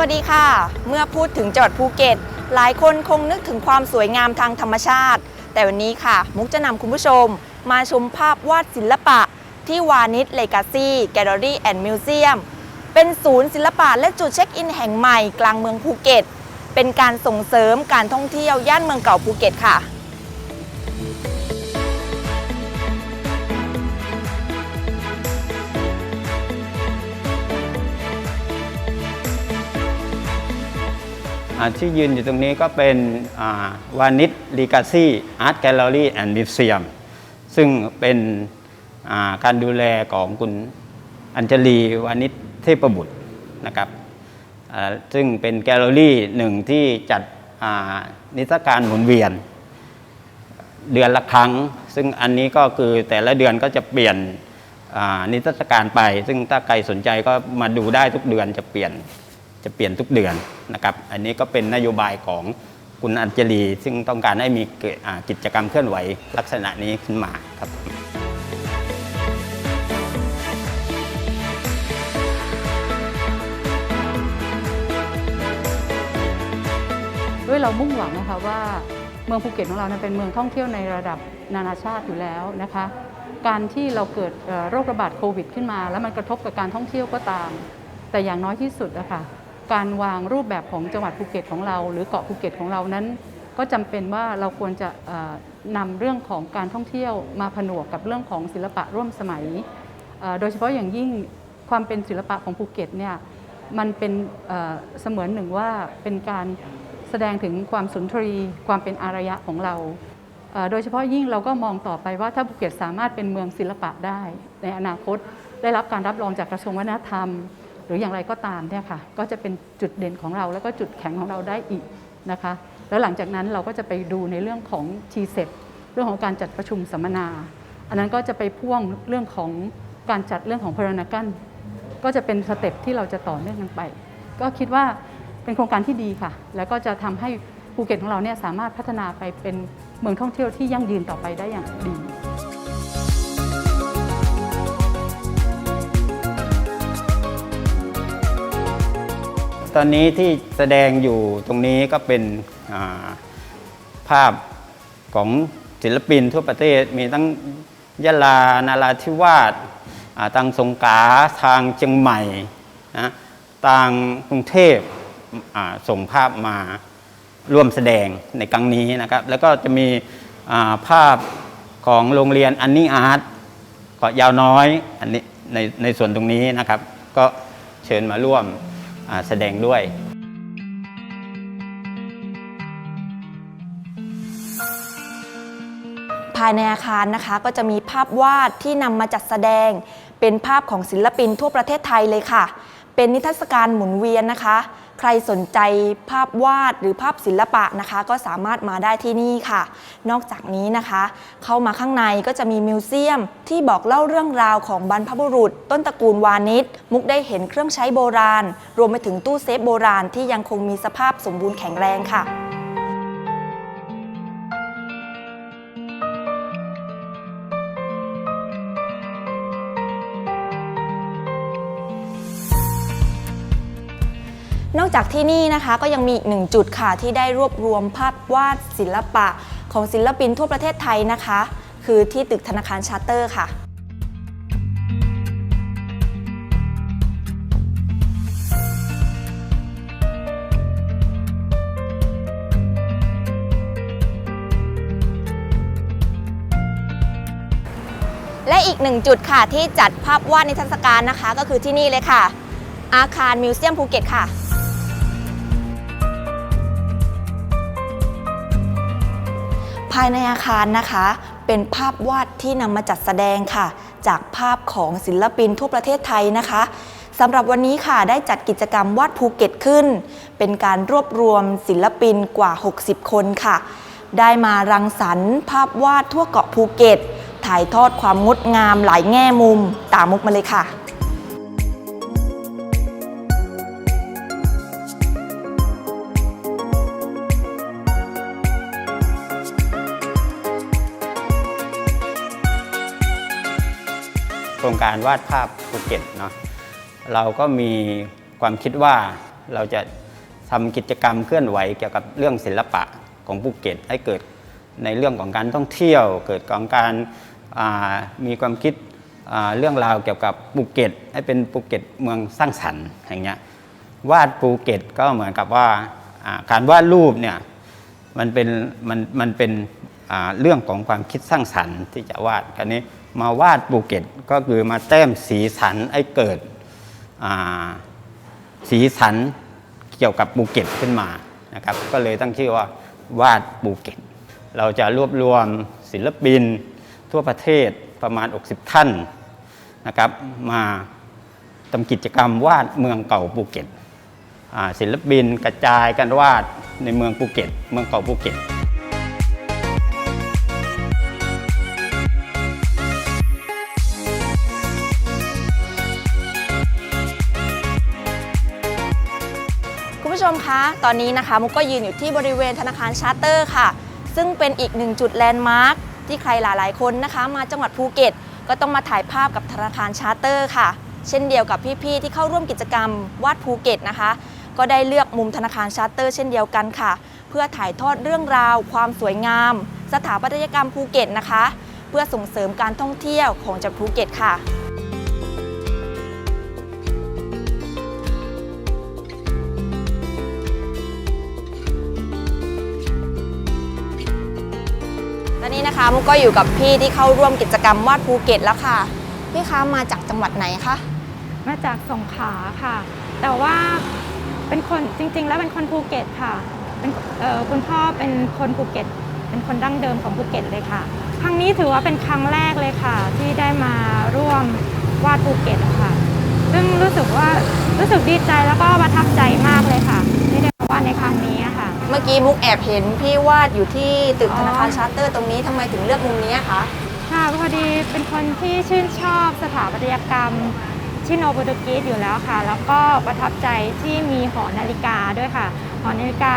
วัสดีค่ะ เมื่อพูดถึงจังหวัดภูเก็ต หลายคนคงนึกถึงความสวยงามทางธรรมชาติ แต่วันนี้ค่ะ มุกจะนำคุณผู้ชม มาชมภาพวาดศิลปะ ที่วานิชเลกาซี่แกลเลอรี่แอนด์มิวเซียมเป็นศูนย์ศิลปะและจุดเช็คอินแห่งใหม่กลางเมืองภูเก็ต เป็นการส่งเสริมการท่องเที่ยวย่านเมืองเก่าภูเก็ตค่ะ ที่ยืนอยู่ตรงนี้ก็เป็นวานิชลีกาซี่อาร์ตแกลเลอรี่แอนด์มิวเซียมซึ่งเป็นาการดูแลของคุณอัญชลีวานิชเทพบุตรนะครับซึ่งเป็นแกลเลอรี่หนึ่งที่จัดนิทรรศการหมุนเวียน เดือนละครั้ง ซึ่งอันนี้ก็คือแต่ละเดือนก็จะเปลี่ยนนิทรรศการไป ซึ่งถ้าใครสนใจก็มาดูได้ทุกเดือนจะเปลี่ยน จะเปลี่ยนทุกเดือนนะครับ อันนี้ก็เป็นนโยบายของคุณอัญชลีซึ่งต้องการให้มีกิจกรรมเคลื่อนไหวลักษณะนี้ขึ้นมาครับด้วยเรามุ่งหวังนะคะว่าเมืองภูเก็ตของเราเป็นเมืองท่องเที่ยวในระดับนานาชาติอยู่แล้วนะคะ การที่เราเกิดโรคระบาดโควิด ขึ้นมา แล้วมันกระทบกับการท่องเที่ยวก็ตาม แต่อย่างน้อยที่สุดนะคะ การวางรูปแบบของจังหวัดภูเก็ตของเรา หรือเกาะภูเก็ตของเรานั้น ก็จำเป็นว่าเราควรจะเอ่อนำเรื่องของการท่องเที่ยวมาผนวกกับเรื่องของศิลปะร่วมสมัย โดยเฉพาะอย่างยิ่งความเป็นศิลปะของภูเก็ตเนี่ยมันเป็นเสมือนหนึ่งว่าเป็นการแสดงถึงความสุนทรีความเป็นอารยะของเรา โดยเฉพาะยิ่งเราก็มองต่อไปว่าถ้าภูเก็ตสามารถเป็นเมืองศิลปะได้ ในอนาคตได้รับการรับรองจากกระทรวงวัฒนธรรม หรืออย่างไรก็ตามเนี่ยค่ะก็จะเป็นจุดเด่นของเราแล้วก็จุดแข็งของเราได้อีกนะคะ แล้วหลังจากนั้นเราก็จะไปดูในเรื่องของ t ีเเรื่องของการจัดประชุมสัมมนา อันนั้นก็จะไปพ่วงเรื่องของการจัดเรื่องของพารนากันก็จะเป็นสเต็ปที่เราจะต่อเนื่องกันไป ก็คิดว่าเป็นโครงการที่ดีค่ะ แล้วก็จะทำให้ภูเก็ตของเราเนี่ยสามารถพัฒนาไปเป็นเมืองท่องเที่ยวที่ยั่งยืนต่อไปได้อย่างดี ตอนนี้ที่แสดงอยู่ตรงนี้ก็เป็นาภาพของศิลปินทั่วประเทศมีทั้งยะลานาราธิวาสทางสงขลาทางเชียงใหม่นะทางกรุงเทพส่งภาพมาร่วมแสดงในครั้งนี้นะครับ แล้วก็จะมีาภาพของโรงเรียนอันนี้อาร์ตเกาะยาวน้อยอันนี้ในในส่วนตรงนี้นะครับ ก็เชิญมาร่วม แสดงด้วยภายในอาคารนะคะก็จะมีภาพวาดที่นำมาจัดแสดง เป็นภาพของศิลปินทั่วประเทศไทยเลยค่ะ เป็นนิทรรศการหมุนเวียนนะคะ ใครสนใจภาพวาดหรือภาพศิลปะนะคะ ก็สามารถมาได้ที่นี่ค่ะ นอกจากนี้นะคะ เข้ามาข้างในก็จะมีมิวเซียม ที่บอกเล่าเรื่องราวของบรรพบุรุษ ต้นตระกูลวานิชมุกได้เห็นเครื่องใช้โบราณ รวมไปถึงตู้เซฟโบราณที่ยังคงมีสภาพสมบูรณ์แข็งแรงค่ะ นอกจากที่นี่นะคะก็ยังมีอีกหนึ่งจุดค่ะที่ได้รวบรวมภาพวาดศิลปะของศิลปินทั่วประเทศไทยนะคะ คือที่ตึกธนาคารชาร์เตอร์ค่ะและอีกหนึ่งจุดค่ะที่จัดภาพวาดในเทรรศกาลนะคะ ก็คือที่นี่เลยค่ะ อาคารมิวเซียมภูเก็ตค่ะายในอาคารนะคะ เป็นภาพวาดที่นำมาจัดแสดงค่ะ จากภาพของศิลปินทั่วประเทศไทยนะคะสำหรับวันนี้ค่ะได้จัดกิจกรรมวาดภูเก็ตขึ้น เป็นการรวบรวมศิลปินกว่า 60 คนค่ะ ได้มารังสรรค์ภาพวาดทั่วเกาะภูเก็ต ถ่ายทอดความงดงามหลายแง่มุมตามมุกมาเลยค่ะ การวาดภาพภูเก็ตเนาะเราก็มีความคิดว่าเราจะทำกิจกรรมเคลื่อนไหวเกี่ยวกับเรื่องศิลปะของภูเก็ต ให้เกิดในเรื่องของการท่องเที่ยว เกิดของการามีความคิดเรื่องราวเกี่ยวกับภูเก็ต ให้เป็นภูเก็ตเมืองสร้างสรรค์อย่างเงี้ยวาดภูเก็ตก็เหมือนกับว่าการวาดรูปเนี่ยมันเป็นมันมันเป็นเรื่องของความคิดสร้างสรรค์ที่จะวาดกันนี้มาวาดภูเก็ตก็คือมาแต้มสีสันให้เกิดสีสันเกี่ยวกับภูเก็ตขึ้นมานะครับ ก็เลยตั้งชื่อว่าวาดภูเก็ต เราจะรวบรวมศิลปินทั่วประเทศประมาณ 60 ท่านนะครับมาทำกิจกรรมวาดเมืองเก่าภูเก็ตศิลปินกระจายกันวาดในเมืองภูเก็ต เมืองเก่าภูเก็ต ตอนนี้นะคะมุกก็ยืนอยู่ที่บริเวณธนาคารชาร์เตอร์ค่ะ ซึ่งเป็นอีกหนึ่งจุดแลนด์มาร์คที่ใครหลายๆคนนะคะ มาจังหวัดภูเก็ต ก็ต้องมาถ่ายภาพกับธนาคารชาร์เตอร์ค่ะ เช่นเดียวกับพี่ๆที่เข้าร่วมกิจกรรมวาดภูเก็ตนะคะ ก็ได้เลือกมุมธนาคารชาร์เตอร์เช่นเดียวกันค่ะ เพื่อถ่ายทอดเรื่องราว ความสวยงาม สถาปัตยกรรมภูเก็ตนะคะ เพื่อส่งเสริมการท่องเที่ยวของจังหวัดภูเก็ตค่ะ มุกก็อยู่กับพี่ที่เข้าร่วมกิจกรรมวาดภูเก็ตแล้วค่ะ พี่คะมาจากจังหวัดไหนคะ มาจากสงขลาค่ะ แต่ว่าเป็นคนจริง ๆ แล้วเป็นคนภูเก็ตค่ะ เป็นคุณพ่อเป็นคนภูเก็ต เป็นคนดั้งเดิมของภูเก็ตเลยค่ะ ครั้งนี้ถือว่าเป็นครั้งแรกเลยค่ะ ที่ได้มาร่วมวาดภูเก็ตค่ะ ซึ่งรู้สึกว่ารู้สึกดีใจแล้วก็ประทับใจมากเลยค่ะ วาดในครั้งนี้ค่ะ เมื่อกี้มุกแอบเห็นพี่วาดอยู่ที่ตึกอ๋อธนาคารชาร์เตอร์ตรงนี้ทำไมถึงเลือกมุมนี้คะค่ะพอดีเป็นคนที่ชื่นชอบสถาปัตยกรรมชิโนโปรตุกีสอยู่แล้วค่ะ แล้วก็ประทับใจที่มีหอนาฬิกาด้วยค่ะ หอนาฬิกา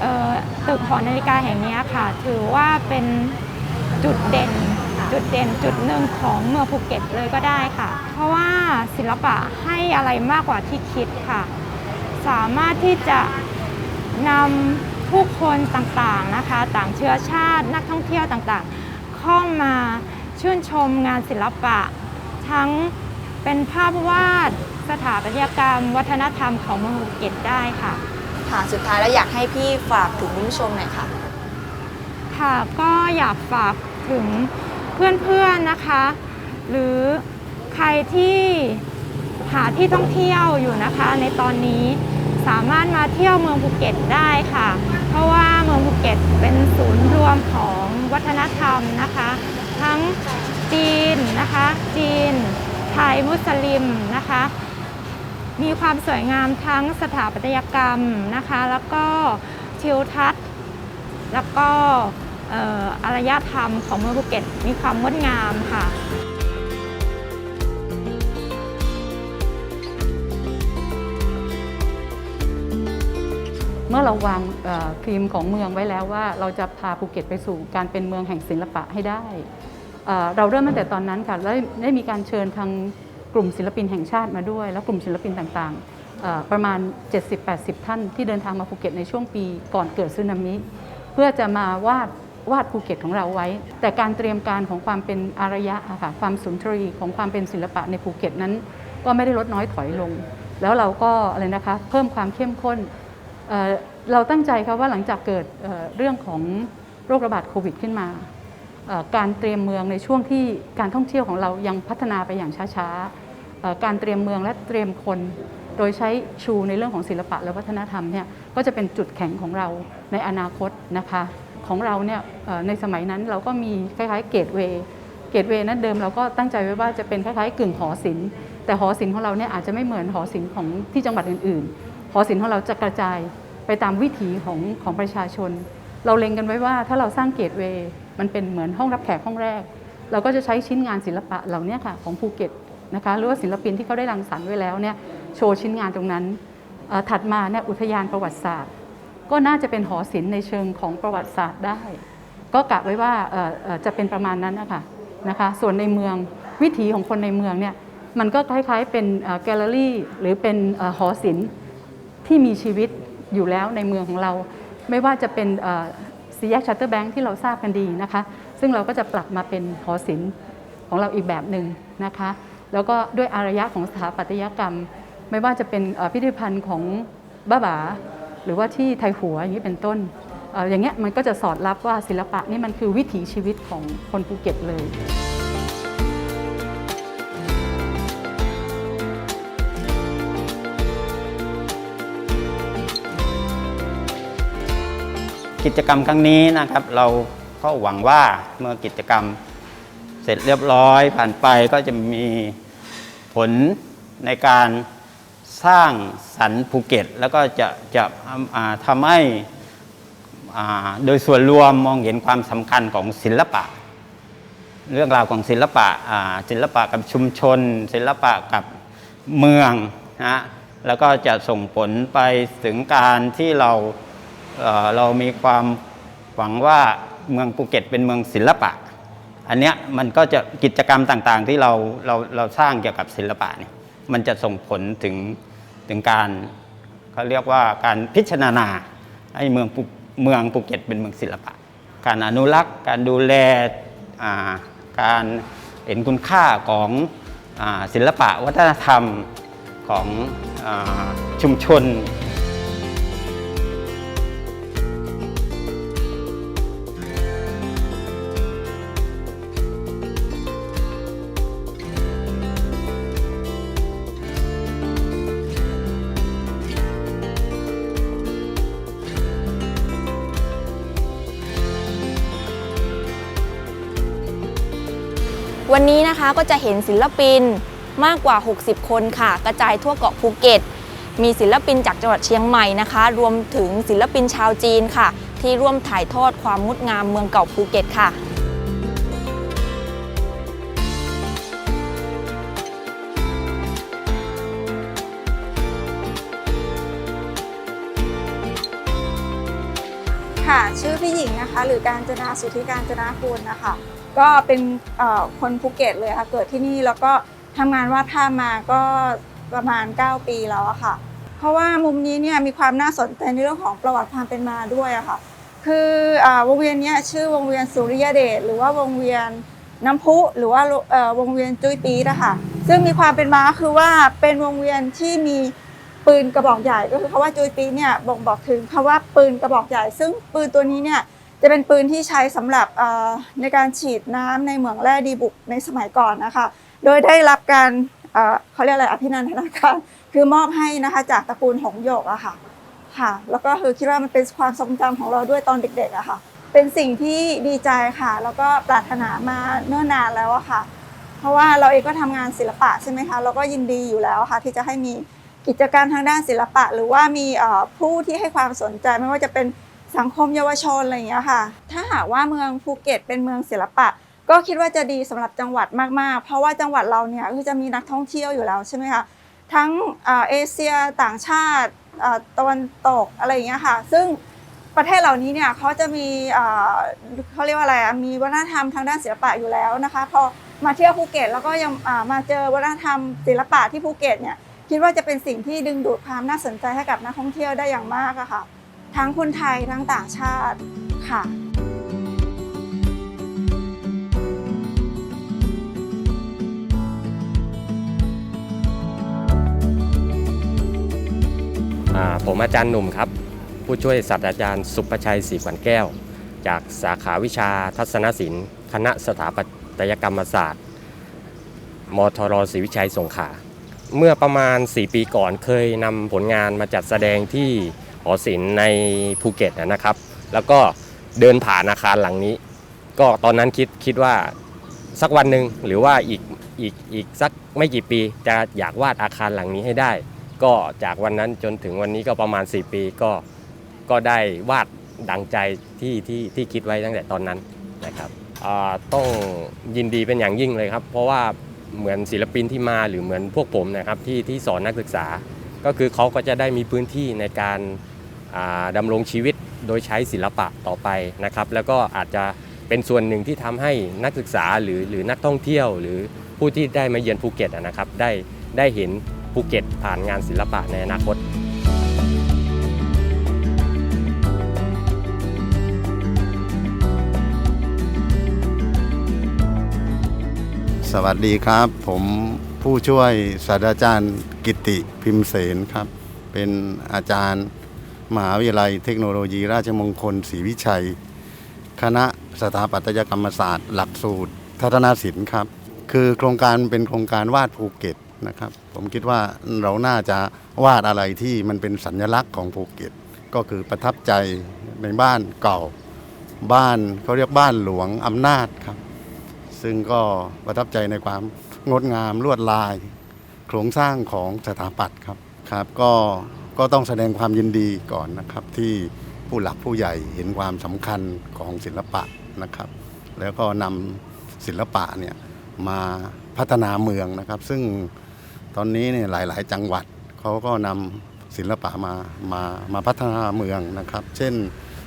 เอ่อตึกหอนาฬิกาแห่งนี้ค่ะ ถือว่าเป็นจุดเด่นจุดเด่นจุดหนึ่งของเมืองภูเก็ตเลยก็ได้ค่ะ เพราะว่าศิลปะให้อะไรมากกว่าที่คิดค่ะ สามารถที่จะนำผู้คนต่างๆนะคะ ต่างเชื้อชาตินักท่องเที่ยวต่างๆ เข้ามาชื่นชมงานศิลปะ ทั้งเป็นภาพวาดสถาปัตยกรรม วัฒนธรรมของเมืองภูเก็ตได้ค่ะ ค่ะสุดท้ายแล้วอยากให้พี่ฝากถึงคุณผู้ชมหน่อยค่ะ ค่ะก็อยากฝากถึงเพื่อนๆนะคะ หรือใครที่ หาที่ท่องเที่ยวอยู่นะคะ ในตอนนี้สามารถมาเที่ยวเมืองภูเก็ตได้ค่ะ เพราะว่าเมืองภูเก็ตเป็นศูนย์รวมของวัฒนธรรมนะคะ ทั้งจีนนะคะ จีน ไทยมุสลิมนะคะ มีความสวยงามทั้งสถาปัตยกรรมนะคะ แล้วก็ทิวทัศน์ แล้วก็อารยธรรมของเมืองภูเก็ตมีความงดงามค่ะ เมื่อเราวางธีมของเมืองไว้แล้วว่า เราจะพาภูเก็ตไปสู่การเป็นเมืองแห่งศิลปะให้ได้ เราเริ่มตั้งแต่ตอนนั้นค่ะแล้วได้มีการเชิญทางกลุ่มศิลปินแห่งชาติมาด้วย แล้วกลุ่มศิลปินต่างๆ ประมาณ 70-80 ท่านที่เดินทางมาภูเก็ตในช่วงปีก่อนเกิดสึนามิเพื่อจะมาวาดวาดภูเก็ตของเราไว้ แต่การเตรียมการของความเป็นอารยะค่ะความสุนทรีย์ของความเป็นศิลปะในภูเก็ตนั้น ก็ไม่ได้ลดน้อยถอยลง แล้วเราก็อะไรนะคะเพิ่มความเข้มข้น เราตั้งใจครับว่าหลังจากเกิดเรื่องของโรคระบาดโควิดขึ้นมา การเตรียมเมืองในช่วงที่การท่องเที่ยวของเรายังพัฒนาไปอย่างช้าๆ การเตรียมเมืองและเตรียมคน โดยใช้ชูในเรื่องของศิลปะและวัฒนธรรมเนี่ยก็จะเป็นจุดแข็งของเราในอนาคตนะคะของเราเนี่ยในสมัยนั้นเราก็มีคล้ายๆเกตเวย์เกตเวย์นั้นเดิมเราก็ตั้งใจไว้ว่าจะเป็นคล้ายๆกึ่งหอศิลป์แต่หอศิลป์ของเราเนี่ยอาจจะไม่เหมือนหอศิลป์ของที่จังหวัดอื่นๆ อศิลป์ของเราจะกระจายไปตามวิถีของของประชาชน เราเล็งกันไว้ว่าถ้าเราสร้างเกตเวย์มันเป็นเหมือนห้องรับแขกห้องแรก เราก็จะใช้ชิ้นงานศิลปะเหล่านี้ค่ะของภูเก็ตนะคะหรือว่าศิลปินที่เขาได้รังสรรค์ไว้แล้วเนี่ยโชว์ชิ้นงานตรงนั้น ถัดมาเนี่ยอุทยานประวัติศาสตร์ ก็น่าจะเป็นหอศิลป์ในเชิงของประวัติศาสตร์ได้ ก็กะไว้ว่าจะเป็นประมาณนั้นนะคะนะคะส่วนในเมืองวิถีของคนในเมืองเนี่ยมันก็คล้ายๆเป็นแกลเลอรี่หรือเป็นหอศิลป์ ที่มีชีวิตอยู่แล้วในเมืองของเรา ไม่ว่าจะเป็นซีแยกชัตเตอร์แบงค์ที่เราทราบกันดีนะคะ ซึ่งเราก็จะปรับมาเป็นหอศิลป์ของเราอีกแบบหนึ่งนะคะ แล้วก็ด้วยอารยะของสถาปัตยกรรม ไม่ว่าจะเป็นพิพิธภัณฑ์ของบ้าบาหรือว่าที่ไทยหัวอย่างนี้เป็นต้นอย่างเงี้ยมันก็จะสอดรับว่าศิลปะนี่มันคือวิถีชีวิตของคนภูเก็ตเลย กิจกรรมครั้งนี้นะครับ เราก็หวังว่าเมื่อกิจกรรมเสร็จเรียบร้อยผ่านไปก็จะมีผลในการสร้างสรรค์ภูเก็ต แล้วก็จะจะทำให้โดยส่วนรวมมองเห็นความสำคัญของศิลปะ เรื่องราวของศิลปะศิลปะกับชุมชน ศิลปะกับเมืองนะแล้วก็จะส่งผลไปถึงการที่เรา เรามีความหวังว่าเมืองภูเก็ตเป็นเมืองศิลปะ อันเนี้ยมันก็จะกิจกรรมต่างๆ ที่เราเราเราสร้างเกี่ยวกับศิลปะเนี่ยมันจะส่งผลถึงถึงการเขาเรียกว่าการพิจารณาให้เมืองภูเมืองภูเก็ตเป็นเมืองศิลปะ การอนุรักษ์ การดูแลาการเห็นคุณค่าของศิลปะวัฒนธรรมของอชุมชน วันนี้นะคะก็จะเห็นศิลปินมากกว่า 60 คนค่ะ กระจายทั่วเกาะภูเก็ต มีศิลปินจากจังหวัดเชียงใหม่นะคะ รวมถึงศิลปินชาวจีนค่ะ ที่ร่วมถ่ายทอดความงดงามเมืองเก่าภูเก็ตค่ะค่ะชื่อพี่หญิงนะคะ หรือการจนาสุธิการจนาคุณนะคะ ก็เป็นคนภูเก็ตเลยค่ะ เกิดที่นี่แล้วก็ทำงานวาดภาพมาก็ประมาณ 9 ปีแล้วอะค่ะ เพราะว่ามุมนี้เนี่ยมีความน่าสนใจในเรื่องของประวัติความเป็นมาด้วยอะค่ะ คืออวงเวียนนี้ชื่อวงเวียนสุริยเดชหรือว่าวงเวียนน้ำพุหรือว่าวงเวียนจุ้ยปีดอะคะซึ่งมีความเป็นมาคือว่าเป็นวงเวียนที่มีปืนกระบอกใหญ่ก็คือคำว่าจุ้ยปีเนี่ยบ่งบอกถึงคำว่าปืนกระบอกใหญ่ ซึ่งปืนตัวนี้เนี่ย จะเป็นปืนที่ใช้สำหรับในการฉีดน้ำในเหมืองแร่ดีบุกในสมัยก่อนนะคะ โดยได้รับการเขาเรียกอะไรอภินันทนาการคือมอบให้นะคะจากตระกูลหงโยกอะค่ะค่ะ แล้วก็คือคิดว่ามันเป็นความทรงจำของเราด้วยตอนเด็กๆอะค่ะ เป็นสิ่งที่ดีใจค่ะ แล้วก็ปรารถนามาเนิ่นนานแล้วอะค่ะ เพราะว่าเราเองก็ทำงานศิลปะใช่ไหมคะเราก็ยินดีอยู่แล้วค่ะที่จะให้มีกิจกรรมทางด้านศิลปะ หรือว่ามีผู้ที่ให้ความสนใจไม่ว่าจะเป็น สังคมเยาวชนอะไรอย่างเงี้ยค่ะ ถ้าหากว่าเมืองภูเก็ตเป็นเมืองศิลปะ ก็คิดว่าจะดีสำหรับจังหวัดมากๆ เพราะว่าจังหวัดเราเนี่ยคือจะมีนักท่องเที่ยวอยู่แล้วใช่ไหมคะทั้งเอเชียต่างชาติเอ่อตะวันตกอะไรอย่างเงี้ยค่ะ ซึ่งประเทศเหล่านี้เนี่ยเขาจะมีเขาเรียกว่าอะไรมีวัฒนธรรมทางด้านศิลปะอยู่แล้วนะคะ พอมาเที่ยวภูเก็ตแล้วก็ยังมาเจอวัฒนธรรมศิลปะที่ภูเก็ตเนี่ยคิดว่าจะเป็นสิ่งที่ดึงดูดความน่าสนใจให้กับนักท่องเที่ยวได้อย่างมากอะค่ะ ทั้งคนไทยทั้งต่างชาติค่ะ อ่าผมอาจารย์หนุ่มครับ ผู้ช่วยศาสตราจารย์สุประชัยศรีขวัญแก้ว จากสาขาวิชาทัศนศิลป์ คณะสถาปัตยกรรมศาสตร์ มทรศรีวิชัยสงขลาเมื่อประมาณ 4 ปีก่อนเคยนำผลงานมาจัดแสดงที่ หอศิลป์ในภูเก็ตนะครับ แล้วก็เดินผ่านอาคารหลังนี้ ก็ตอนนั้นคิดคิดว่าสักวันหนึ่งหรือว่าอีกอีกอีกสักไม่กี่ปีจะอยากวาดอาคารหลังนี้ให้ได้ ก็จากวันนั้นจนถึงวันนี้ก็ประมาณ 4 ปีก็ก็ได้วาดดังใจที่ที่ที่คิดไว้ตั้งแต่ตอนนั้นนะครับต้องยินดีเป็นอย่างยิ่งเลยครับ เพราะว่าเหมือนศิลปินที่มาหรือเหมือนพวกผมนะครับที่ที่สอนนักศึกษา ก็คือเขาก็จะได้มีพื้นที่ในการ ดำรงชีวิตโดยใช้ศิลปะต่อไปนะครับ แล้วก็อาจจะเป็นส่วนหนึ่งที่ทำให้นักศึกษาหรือหรือนักท่องเที่ยว หรือผู้ที่ได้มาเยือนภูเก็ตนะครับ ได้ได้เห็นภูเก็ตผ่านงานศิลปะในอนาคตสวัสดีครับ ผมผู้ช่วยศาสตราจารย์กิติพิมเสนครับ เป็นอาจารย์ มหาวิทยาลัยเทคโนโลยี ราชมงคลศรีวิชัย คณะสถาปัตยกรรมศาสตร์ หลักสูตรทัศนศิลป์ครับ คือโครงการเป็นโครงการวาดภูเก็ตนะครับ ผมคิดว่าเราน่าจะวาดอะไรที่มันเป็นสัญลักษณ์ของภูเก็ต ก็คือประทับใจในบ้านเก่า บ้านเขาเรียกบ้านหลวงอำนาจครับ ซึ่งก็ประทับใจในความงดงามลวดลาย โครงสร้างของสถาปัตย์ครับครับก็ ก็ต้องแสดงความยินดีก่อนนะครับ ที่ผู้หลักผู้ใหญ่เห็นความสำคัญของศิลปะนะครับ แล้วก็นำศิลปะเนี่ยมาพัฒนาเมืองนะครับ ซึ่งตอนนี้เนี่ยหลาย ๆ จังหวัดเขาก็นำศิลปะมามามาพัฒนาเมืองนะครับ เช่น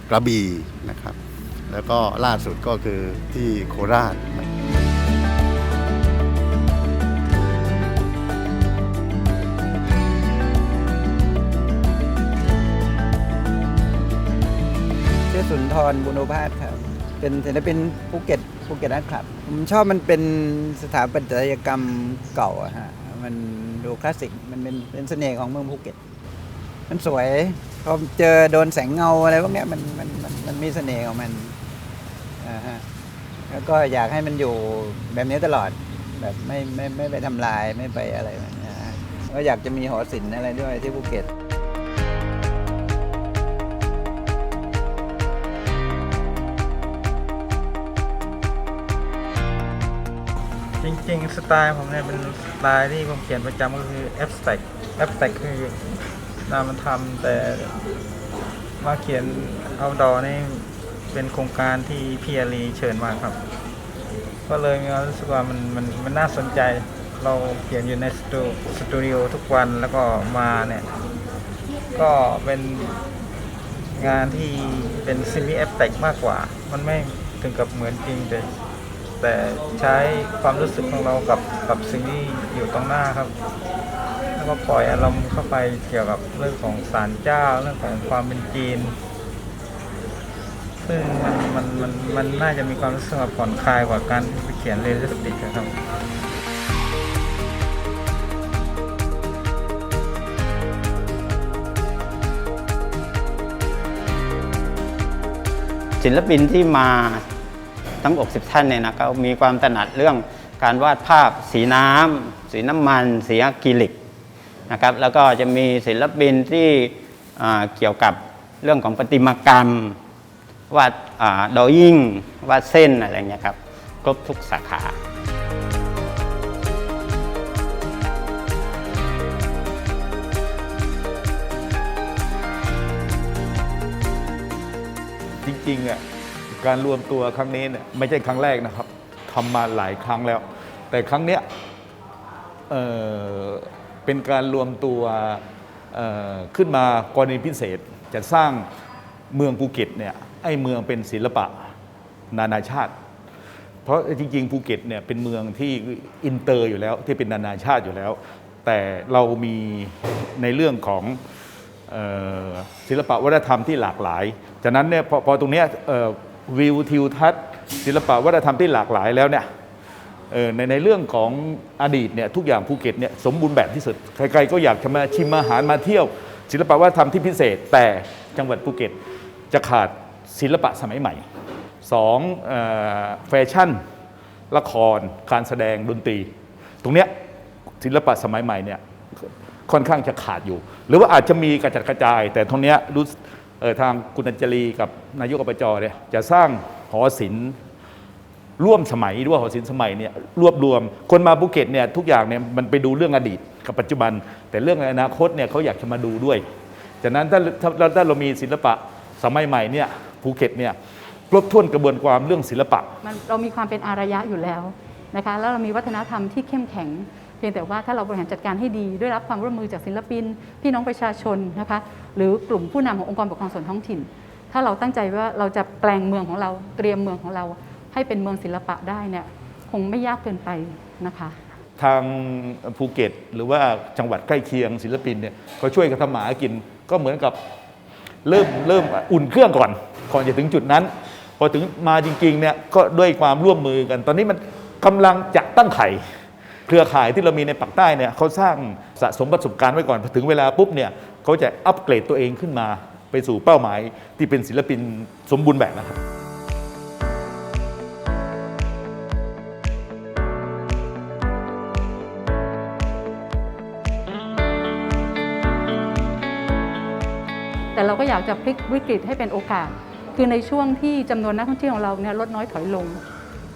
กระบี่นะครับ แล้วก็ล่าสุดก็คือที่โคราช ทรบุญโอภาสครับ เป็นศิลปินภูเก็ตภูเก็ตนะครับ ผมชอบมันเป็นสถาปัตยกรรมเก่าอะฮะ มันดูคลาสสิก มันเป็นเป็นเสน่ห์ของเมืองภูเก็ต มันสวยพอเจอโดนแสงเงาอะไรพวกเนี้ยมันมันมันมันมีเสน่ห์ของมันอ่าฮะ แล้วก็อยากให้มันอยู่แบบนี้ตลอด แบบไม่ไม่ไม่ไปทำลายไม่ไปอะไรแบบเนี้ยฮะก็อยากจะมีหอศิลป์อะไรด้วยที่ภูเก็ต จริงสไตล์ผมเนี่ยเป็นสไตล์ที่ผมเขียนประจำก็คือ abstract abstract คือนามธรรมแต่มาเขียน outdoor นี่เป็นโครงการที่พีอารีเชิญมาครับ ก็เลยมีความรู้สึกว่ามันมันมันน่าสนใจ เราเขียนอยู่ในสตูสตูดิโอทุกวันแล้วก็มาเนี่ย ก็เป็นงานที่เป็นซิมิแอปแตกมากกว่า มันไม่ถึงกับเหมือนจริงแต่ แต่ใช้ความรู้สึกของเรากับกับสิ่งที่อยู่ตรงหน้าครับ แล้วก็ปล่อยอารมณ์เข้าไปเกี่ยวกับเรื่องของศาลเจ้าเรื่องของความเป็นจีน ซึ่งมันมันมันมันน่าจะมีความรู้สึกผ่อนคลายกว่าการไปเขียนเรยลลิสติกนครับศิลปินที่มา ทั้ง 60 ท่านเนี่ยนะครับมีความถนัดเรื่องการวาดภาพสีน้ำสีน้ำมัน สีอะคริลิกนะครับแล้วก็จะมีศิลปินที่เกี่ยวกับเรื่องของประติมากรรม วาดดอยิ่งวาดเส้นอะไรเงี้ยครับครบทุกสาขาจริงๆอะ การรวมตัวครั้งนี้เนี่ยไม่ใช่ครั้งแรกนะครับทำมาหลายครั้งแล้ว แต่ครั้งเนี้ยเอ่อเป็นการรวมตัวเอ่อขึ้นมากรณีพิเศษจะสร้างเมืองภูเก็ตเนี่ยให้เมืองเป็นศิลปะนานาชาติ เพราะจริงๆภูเก็ตเนี่ยเป็นเมืองที่อินเตอร์อยู่แล้วที่เป็นนานาชาติอยู่แล้ว แต่เรามีในเรื่องของศิลปะวัฒนธรรมที่หลากหลาย จากนั้นเนี่ยพอพอตรงเนี้ย วิวทิวทัศน์ศิลปะวัฒนธรรมที่หลากหลายแล้วเนี่ยในในเรื่องของอดีตเนี่ยทุกอย่างภูเก็ตเนี่ยสมบูรณ์แบบที่สุด ใครๆก็อยากจะมาชิมอาหารมาเที่ยว ศิลปะวัฒนธรรมที่พิเศษ แต่จังหวัดภูเก็ตจะขาดศิลปะสมัยใหม่สองแฟชั่น ละคร การแสดงดนตรี ตรงเนี้ยศิลปะสมัยใหม่เนี่ยค่อนข้างจะขาดอยู่ หรือว่าอาจจะมีกระจัดกระจาย แต่ตรงเนี้ยรู้ ทางคุณอัญจลีกับนายกอบจเนี่ยจะสร้างหอศิลป์ร่วมสมัยหรือว่าหอศิลป์สมัยเนี่ยรวบรวม คนมาภูเก็ตเนี่ยทุกอย่างเนี่ยมันไปดูเรื่องอดีตกับปัจจุบัน แต่เรื่องอนาคตเนี่ยเขาอยากจะมาดูด้วยจากนั้นถ้าถ้าถ้าเรามีศิลปะสมัยใหม่เนี่ยภูเก็ตเนี่ยครบถ้วนกระบวนความเรื่องศิลปะ มันเรามีความเป็นอารยะอยู่แล้วนะคะแล้วเรามีวัฒนธรรมที่เข้มแข็ง พียงแต่ว่าถ้าเราบริหารจัดการให้ดีด้วยรับความร่วมมือจากศิลปิน พี่น้องประชาชนนะคะหรือกลุ่มผู้นำขององค์กรปกครองส่วนท้องถิ่น ถ้าเราตั้งใจว่าเราจะแปลงเมืองของเราเตรียมเมืองของเรา ให้เป็นเมืองศิลปะได้เนี่ยคงไม่ยากเกินไปนะคะ ทางภูเก็ตหรือว่าจังหวัดใกล้เคียงศิลปินเนี่ยเขาช่วยกันทำหมาหากินก็เหมือนกับเริ่มเริ่มอุ่นเครื่องก่อนก่อนจะถึงจุดนั้น พอถึงมาจริงๆเนี่ยก็ด้วยความร่วมมือกัน ตอนนี้มันกำลังจะตั้งไข่ เครือข่ายที่เรามีในปักใต้เนี่ยเขาสร้างสะสมประสบการณ์ไว้ก่อนพอถึงเวลาปุ๊บเนี่ยเขาจะอัปเกรดตัวเองขึ้นมา ไปสู่เป้าหมายที่เป็นศิลปินสมบูรณ์แบบนะครับแต่เราก็อยากจะพลิกวิกฤตให้เป็นโอกาส คือในช่วงที่จำนวนนักท่องเที่ยวของเราเนี่ยลดน้อยถอยลง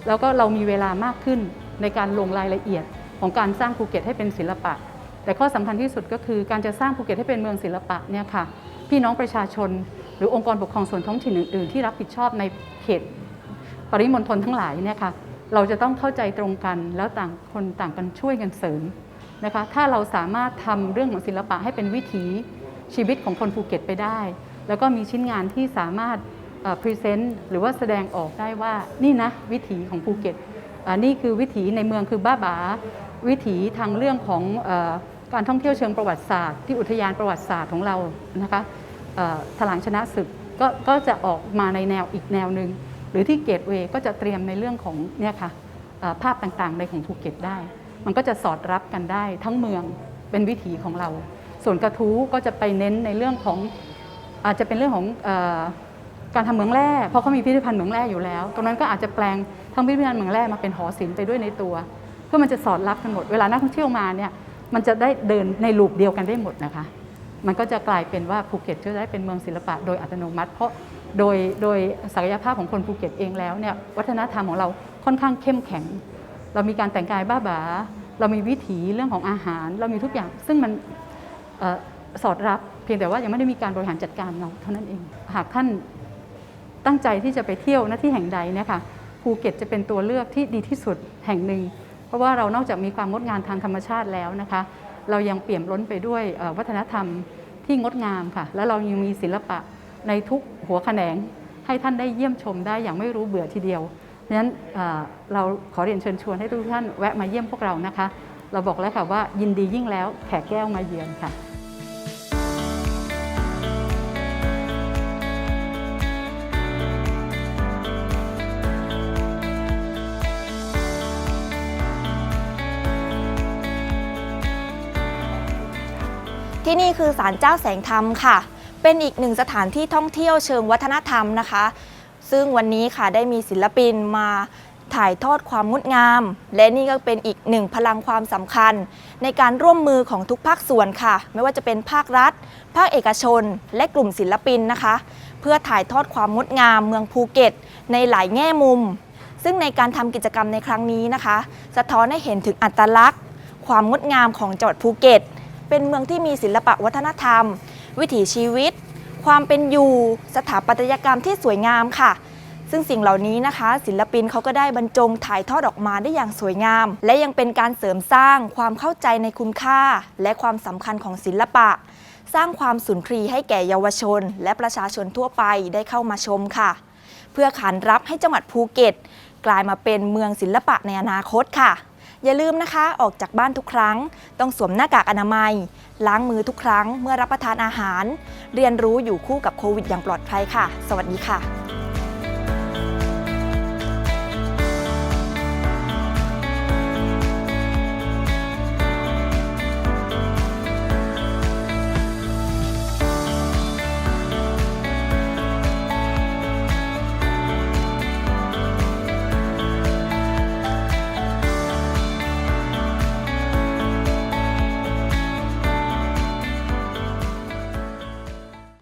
แล้วก็เรามีเวลามากขึ้นในการลงรายละเอียด ของการสร้างภูเก็ตให้เป็นศิลปะ แต่ข้อสำคัญที่สุดก็คือการจะสร้างภูเก็ตให้เป็นเมืองศิลปะเนี่ยค่ะพี่น้องประชาชน หรือองค์กรปกครองส่วนท้องถิ่นอื่น ๆ ที่รับผิดชอบในเขตปริมณฑลทั้งหลายเนี่ยค่ะเราจะต้องเข้าใจตรงกันแล้วต่างคนต่างกันช่วยกันเสริมนะคะถ้าเราสามารถทำเรื่องของศิลปะให้เป็นวิถีชีวิตของคนภูเก็ตไปได้ แล้วก็มีชิ้นงานที่สามารถพรีเซนต์หรือว่าแสดงออกได้ว่านี่นะวิถีของภูเก็ตอ่านี่คือวิถีในเมืองคือบ้าบา วิถีทางเรื่องของออการท่องเที่ยวเชิงประวัติศาสตร์ ที่อุทยานประวัติศาสตร์ของเรานะคะถลางชนะศึกก็ก็จะออกมาในแนวอีกแนวหนึ่งหรือที่เกตเวย์ก็จะเตรียมในเรื่องของเนี่ยค่ะเอ่อภาพต่างๆในของภูเก็ตได้ มันก็จะสอดรับกันได้ทั้งเมืองเป็นวิถีของเรา ส่วนกระทู้ก็จะไปเน้นในเรื่องของอาจจะเป็นเรื่องของอการทำเหมืองแร่เพราะเขามีพิพิธภัณฑ์เหมืองแร่อยู่แล้ว ตรงนั้นก็อาจจะแปลงทั้งพิพิธภัณฑ์เหมืองแร่มาเป็นหอศิลป์ไปด้วยในตัว เพื่อมันจะสอดรับกันหมด เวลานักท่องเที่ยวมาเนี่ยมันจะได้เดินในลูปเดียวกันได้หมดนะคะ มันก็จะกลายเป็นว่าภูเก็ตจะได้เป็นเมืองศิลปะโดยอัตโนมัติ เพราะโดยโดยศักยภาพของคนภูเก็ตเองแล้วเนี่ยวัฒนธรรมของเราค่อนข้างเข้มแข็ง เรามีการแต่งกายบ้าบาเรามีวิถีเรื่องของอาหาร เรามีทุกอย่าง ซึ่งมันออสอดรับเพียงแต่ว่ายังไม่ได้มีการบริหารจัดการเราเท่านั้นเอง หากท่านตั้งใจที่จะไปเที่ยวณที่แห่งใดเนี่ยค่ะภูเก็ตจะเป็นตัวเลือกที่ดีที่สุดแห่งหนึ่ง ราะว่าเรานอกจากมีความงดงามทางธรรมชาติแล้วนะคะ เรายังเปี่ยมล้นไปด้วยวัฒนธรรมที่งดงามค่ะ แล้วเรายังมีศิลปะในทุกหัวแขนงให้ท่านได้เยี่ยมชมได้อย่างไม่รู้เบื่อทีเดียวดังนั้นเเราขอเรียนเชิญชวนให้ทุกท่านแวะมาเยี่ยมพวกเรานะคะ เราบอกแล้วค่ะว่ายินดียิ่งแล้วแขกแก้วมาเยือนค่ะ ที่นี่คือศาลเจ้าแสงธรรมค่ะ เป็นอีกหนึ่งสถานที่ท่องเที่ยวเชิงวัฒนธรรมนะคะ ซึ่งวันนี้ค่ะได้มีศิลปินมาถ่ายทอดความงดงาม และนี่ก็เป็นอีกหนึ่งพลังความสำคัญ ในการร่วมมือของทุกภาคส่วนค่ะ ไม่ว่าจะเป็นภาครัฐ ภาคเอกชน และกลุ่มศิลปินนะคะ เพื่อถ่ายทอดความงดงาม เมืองภูเก็ต ในหลายแง่มุม ซึ่งในการทำกิจกรรมในครั้งนี้นะคะ สะท้อนให้เห็นถึงอัตลักษณ์ ความงดงามของจังหวัดภูเก็ต เป็นเมืองที่มีศิลปะวัฒนธรรม วิถีชีวิต ความเป็นอยู่สถาปัตยกรรมที่สวยงามค่ะ ซึ่งสิ่งเหล่านี้นะคะ ศิลปินเขาก็ได้บรรจงถ่ายทอดออกมาได้อย่างสวยงาม และยังเป็นการเสริมสร้างความเข้าใจในคุณค่า และความสำคัญของศิลปะ สร้างความสุนทรีย์ให้แก่เยาวชน และประชาชนทั่วไปได้เข้ามาชมค่ะ เพื่อขานรับให้จังหวัดภูเก็ต กลายมาเป็นเมืองศิลปะในอนาคตค่ะ อย่าลืมนะคะออกจากบ้านทุกครั้ง ต้องสวมหน้ากากอนามัย ล้างมือทุกครั้งเมื่อรับประทานอาหาร เรียนรู้อยู่คู่กับโควิดอย่างปลอดภัยค่ะ สวัสดีค่ะ